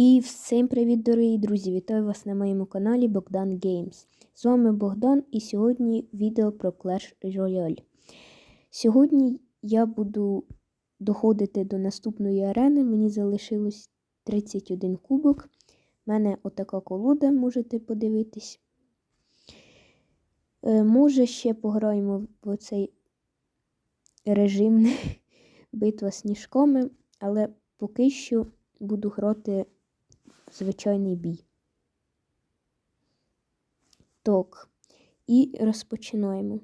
І всім привіт, дорогі друзі! Вітаю вас на моєму каналі Богдан Games. З вами Богдан і сьогодні відео про Clash Royale. Сьогодні я буду доходити до наступної арени. Мені залишилось 31 кубок. У мене отака колода, можете подивитись. Е, може, ще пограємо в цей режим битва сніжками, але поки що буду грати звичайний бій. Так, і розпочинаємо.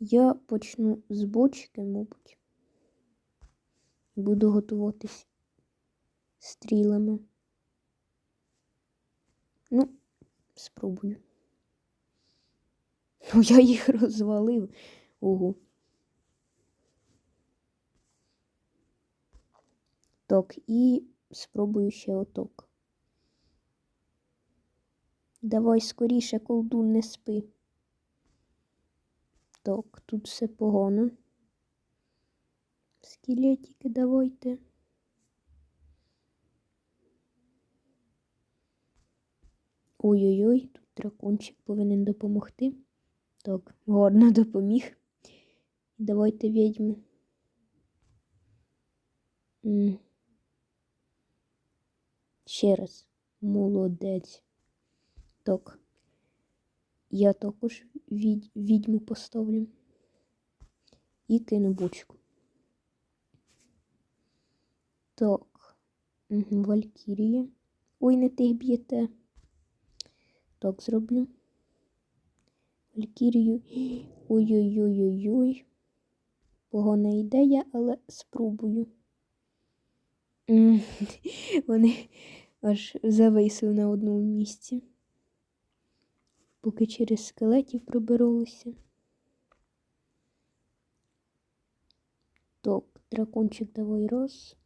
Я почну з бочки, мабуть. Буду готуватись стрілами. Ну, спробую. Ну, я їх розвалив. Ого. Так, і спробую ще оток. Давай скоріше, колдун, не спи. Так, тут все погано. Скелетики давайте. Ой-ой-ой, тут дракончик повинен допомогти. Так, гарно допоміг. Давайте відьму. Ще раз. Молодець. Так. Я також від... відьму поставлю. І кину бочку. Так. Валькірія. Ой, не тих б'єте. Так зроблю. Валькірію. Ой-ой-ой-ой-ой. Погана ідея, але спробую. Вони аж зависли на одному місці. Поки через скелетів пробиралися. Так, дракончик давай раз,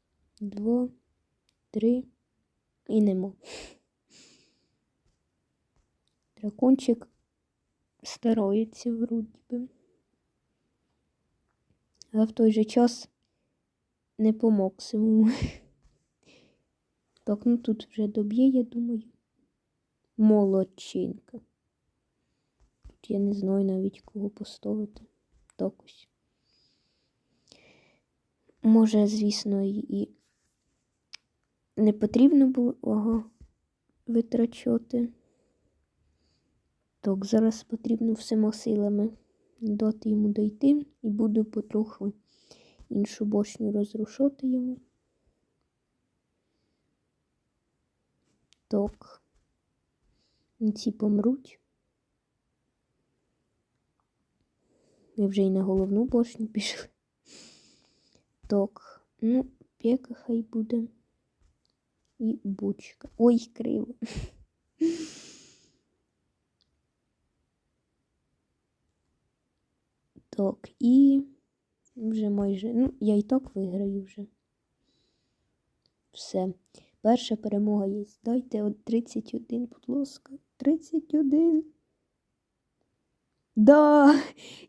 два, три і нема. Дракончик старається вроді би. Але в той же час не по максимуму. Так, ну тут вже доб'є, я думаю. Молодчинка. Тут я не знаю навіть кого поставити. Так. Може, звісно, і не потрібно було ага, витрачати. Так, зараз потрібно всіма силами дати йому дойти і буду потроху іншу башню розрушати йому. Так. Ці помруть. Ми вже й на головну башню пішли. Так, ну, пека хай буде. І бочка. Ой, криво. Так, і вже майже, ну, я і так виграю вже. Все. Перша перемога є. Дайте 31, будь ласка. 31. Да,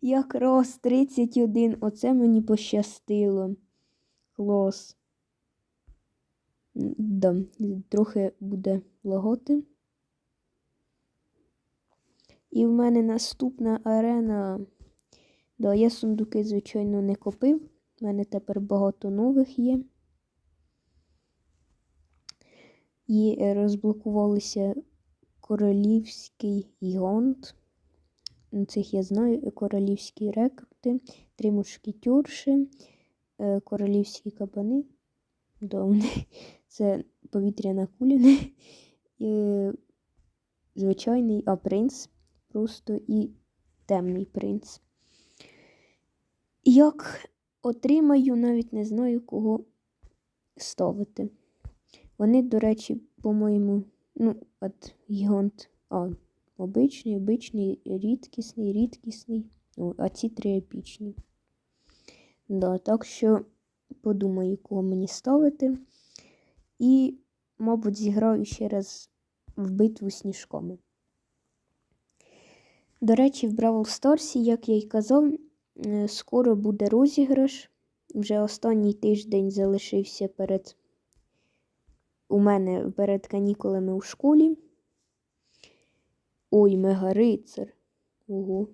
якраз 31. Оце мені пощастило. Клас. Да, трохи буде лаготи. І в мене наступна арена. Да, я сундуки, звичайно, не купив. У мене тепер багато нових є. І розблокувалися королівський гігант. Цих я знаю, королівські рекрути, три мушкетюрші, королівські кабани. Да, Це повітряна куля. Звичайний, а принц просто і темний принц. Як отримаю, навіть не знаю, кого ставити. Вони, до речі, по-моєму, ну, от гігант, а, обичний, обичний, рідкісний, рідкісний. Ну, а ці три епічні. Да, Так що подумаю, кого мені ставити. І, мабуть, зіграю ще раз в битву сніжками. До речі, в Бравл Старсі, як я й казав, Е, скоро буде розіграш. Вже останній тиждень залишився перед у мене перед канікулами у школі. Ой, мегарицар. Ого.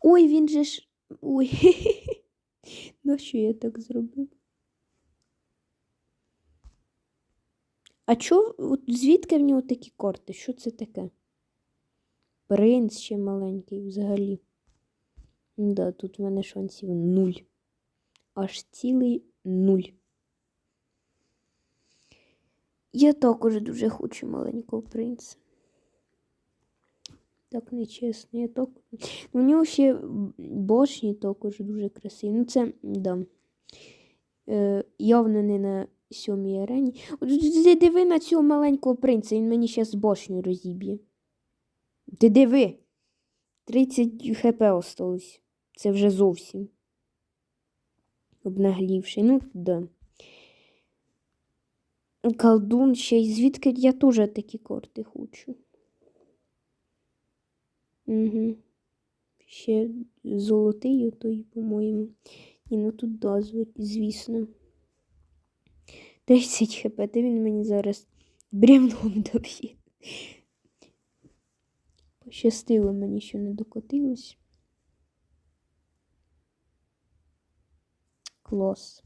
Ой, він же ж. Ой. Ну, що я так зробив? А чо, от звідки в нього такі карти? Що це таке? Принц ще маленький взагалі. Да, тут в мене шансів нуль. Аж цілий нуль. Я також дуже хочу маленького принца. Так нечесно, я так. У нього ще башні також дуже красиві. Ну, це, да. Е, явно не на сьомій арені. Ти диви на цього маленького принца, він мені зараз башню розіб'є. Ти диви. 30 хп осталось. Це вже зовсім. Обнаглівши. Ну, да. Колдун ще й звідки я теж такі карти хочу. Угу. Ще золотий отой, по-моєму. І ну тут да, звісно. 30 хп, та він мені зараз бревном доб'є. Пощастило мені, що не докотилось. Клас.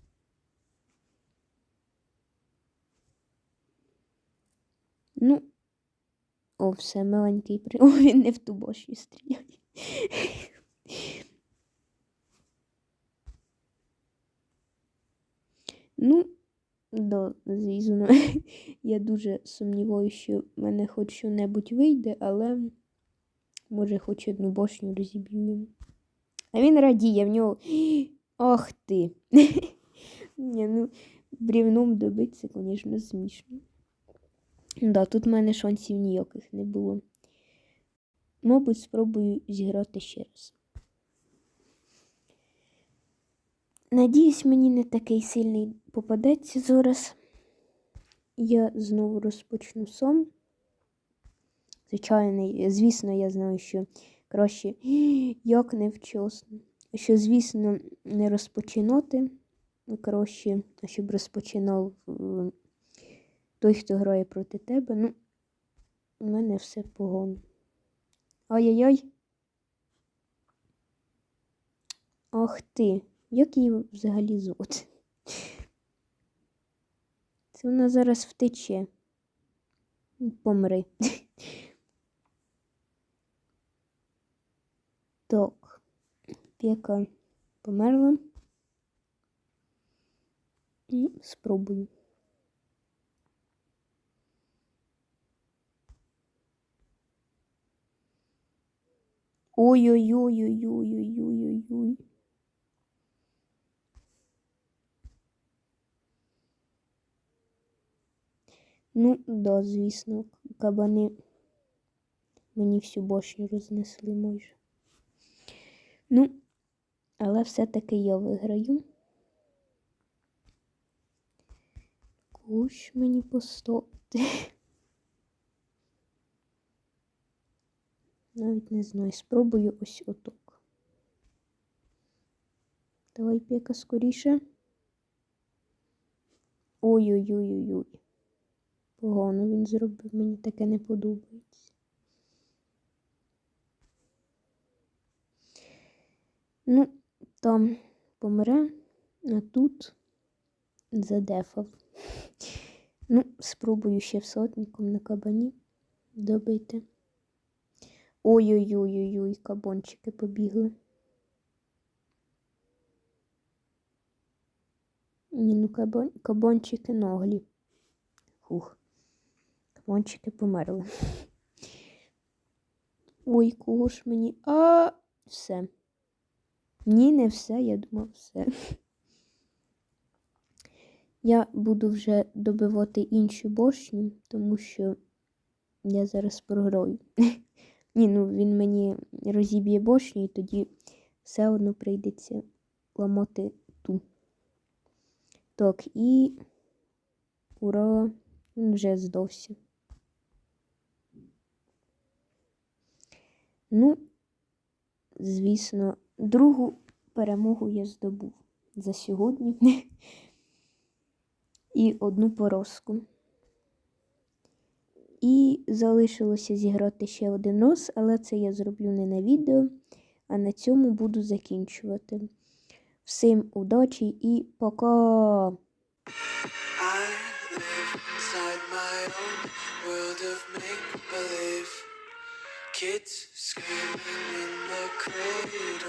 Ну, о, все, маленький при. О, він не в ту башню стріляє. Ну, да, звісно, я дуже сумніваюся, що в мене хоч що-небудь вийде, але може хоч одну башню розіб'ю. А він радіє в нього. Ах ти. Ні, ну, брівном добитися, звісно, смішно. Да, тут в мене шансів ніяких не було. Мабуть, спробую зіграти ще раз. Надіюсь, мені не такий сильний попадеться зараз. Я знову розпочну сон. Звичайно, звісно, я знаю, що краще як невчасно. Що, звісно, не розпочинати краще, щоб розпочинав той, хто грає проти тебе. Ну, у мене все погано. Ай-яй-яй. Ах ти, як її взагалі звати? Це вона зараз втече. Помри. Так, п'яка померла. І спробую. Ой-ой-ой-ой-ой-ой-ой-ой. Ну, да, звісно, кабани мені всю бочню рознесли майже. Ну, але все-таки я виграю. Куш мені по Навіть не знаю, спробую ось отак. Давай пека скоріше. Ой-ой-ой-ой-ой. Погано він зробив, мені таке не подобається. Ну, там помре, а тут задефав. Ну, спробую ще в сотником на кабані добити. Ой-ой-ой-ой-ой, кабончики побігли. Ні, ну кабон... кабончики ноглі. Фух. Кабончики померли. Ой, кого ж мені. А, все. Ні, не все, я думав, все. Я буду вже добивати іншу бошню, тому що я зараз програю. Ні, ну він мені розіб'є бошню і тоді все одно прийдеться ламати ту. Так, і ура, він вже здався. Ну, звісно, другу перемогу я здобув за сьогодні. і одну пороску. І залишилося зіграти ще один роз, але це я зроблю не на відео, а на цьому буду закінчувати. Всім удачі і пока! Kids screaming in the cradle.